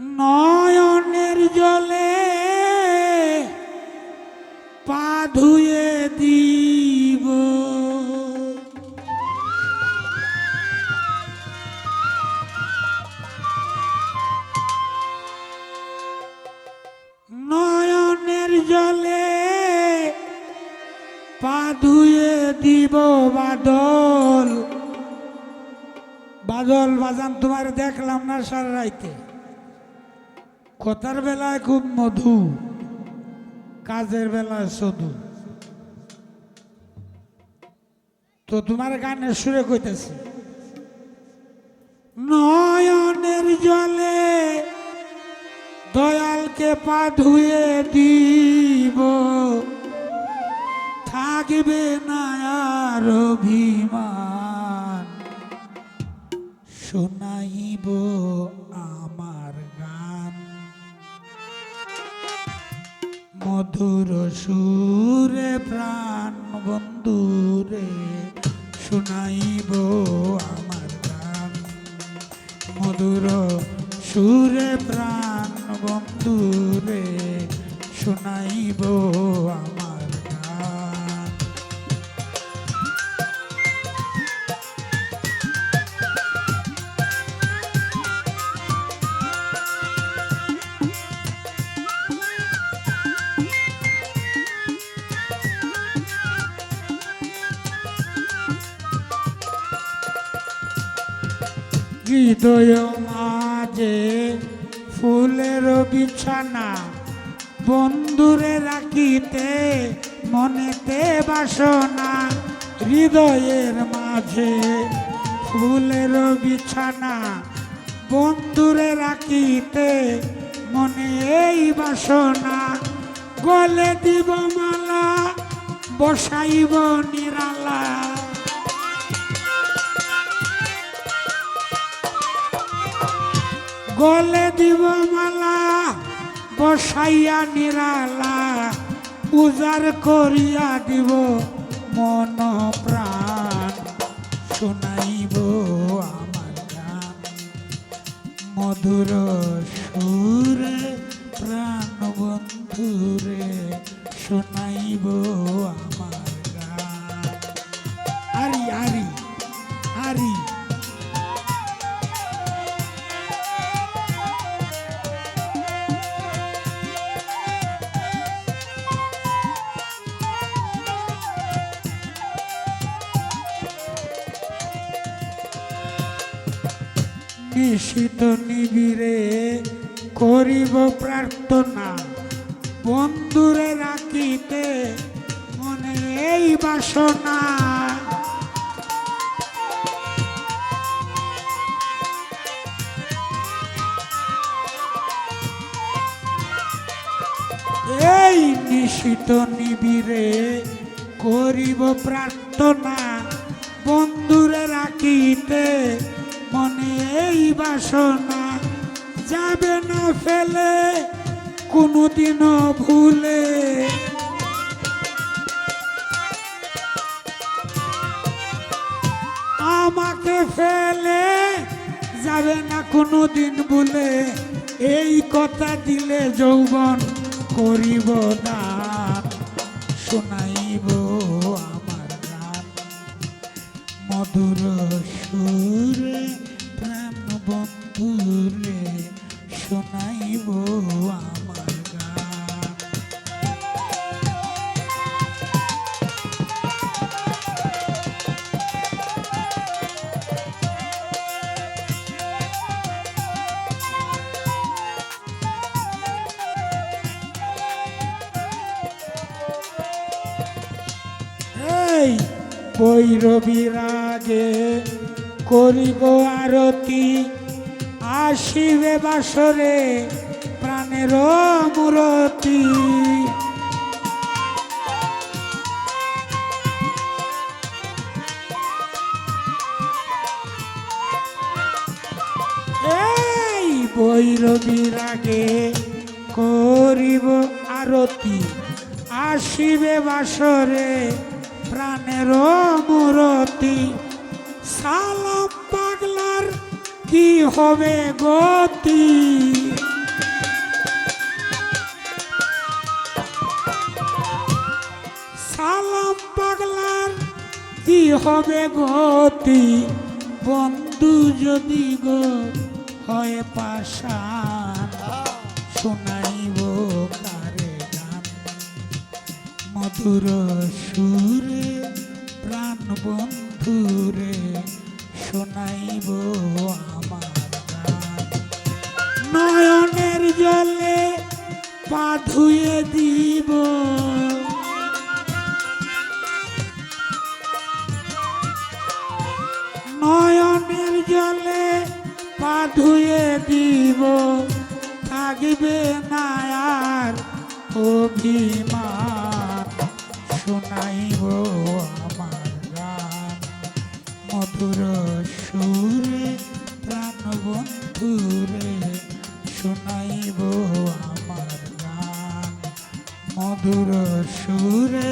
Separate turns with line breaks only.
নয়নের জলে পা ধুয়ে দিব। নয়নের জলে পা ধুয়ে দিব বাদল। বাদল বাজান, তোমার দেখলাম না সারা রাইতে কথার বেলায় খুব মধু, কাজের বেলায় শুধু তো তোমার গানের সুরে কইতেছি, নয়নের জলে দয়ালকে পা ধুয়ে দিব, থাকবে না আর অভিমান। শোনাইব আমার গান। মধুর সুরে প্রাণ বন্ধুরে শুনাইব আমার গান মধুর সুরে প্রাণ বন্ধুরে শুনাইব আমার হৃদয় মাঝে ফুলের বিছানা বন্ধুরে রাখিতে মনেতে বাসনা হৃদয়ের মাঝে ফুলের বিছানা বন্ধুরে রাখিতে মনে এই বাসনা গলে দিব মালা, বসাইব নিরালা। গলে দিব মালা, বসাইয়া নিরালা উজার করিয়া দিব মন প্রাণ। শুনাইব আমার গান, মধুর সুরে, প্রাণ বন্ধুরে, শোনাইব নিশিত নিবিরে করিব প্রার্থনা। বন্ধুরে রাখিতে মনে এই বাসনা। এই নিশিত নিবিরে করিব প্রার্থনা। বন্ধুরে রাখিতে মনে এই বাসনা যাবে না ফেলে, কোনোদিনও ভুলে। আমাকে ফেলে যাবে না কোনোদিন বলে এই কথা দিলে যৌবন করিব দান, শোনাইব আমার গান। মধুর সুরে এই বৈরবীর আগে করিব আরতি, আসিবে বাসরে প্রাণের মূরতি এই বৈরবীর আগে করিব আরতি, আসিবে বাসরে প্রাণের মূরতি সালাম পাগলার কি হবে গতি? সালাম পাগলার কি হবে গতি? বন্ধু যদি গো হয় পাশান শোনাইব মধুর সুরে, প্রাণ বন্ধুরে শোনাইব আমার নয়নের জলে পা ধুয়ে দিব। নয়নের জলে পা ধুয়ে দিব। থাকবে না আর অভিমান। শোনাইব আমার গান। মধুর সুরে প্রাণ বন্ধুরে শোনাইব আমার গান। মধুর সুরে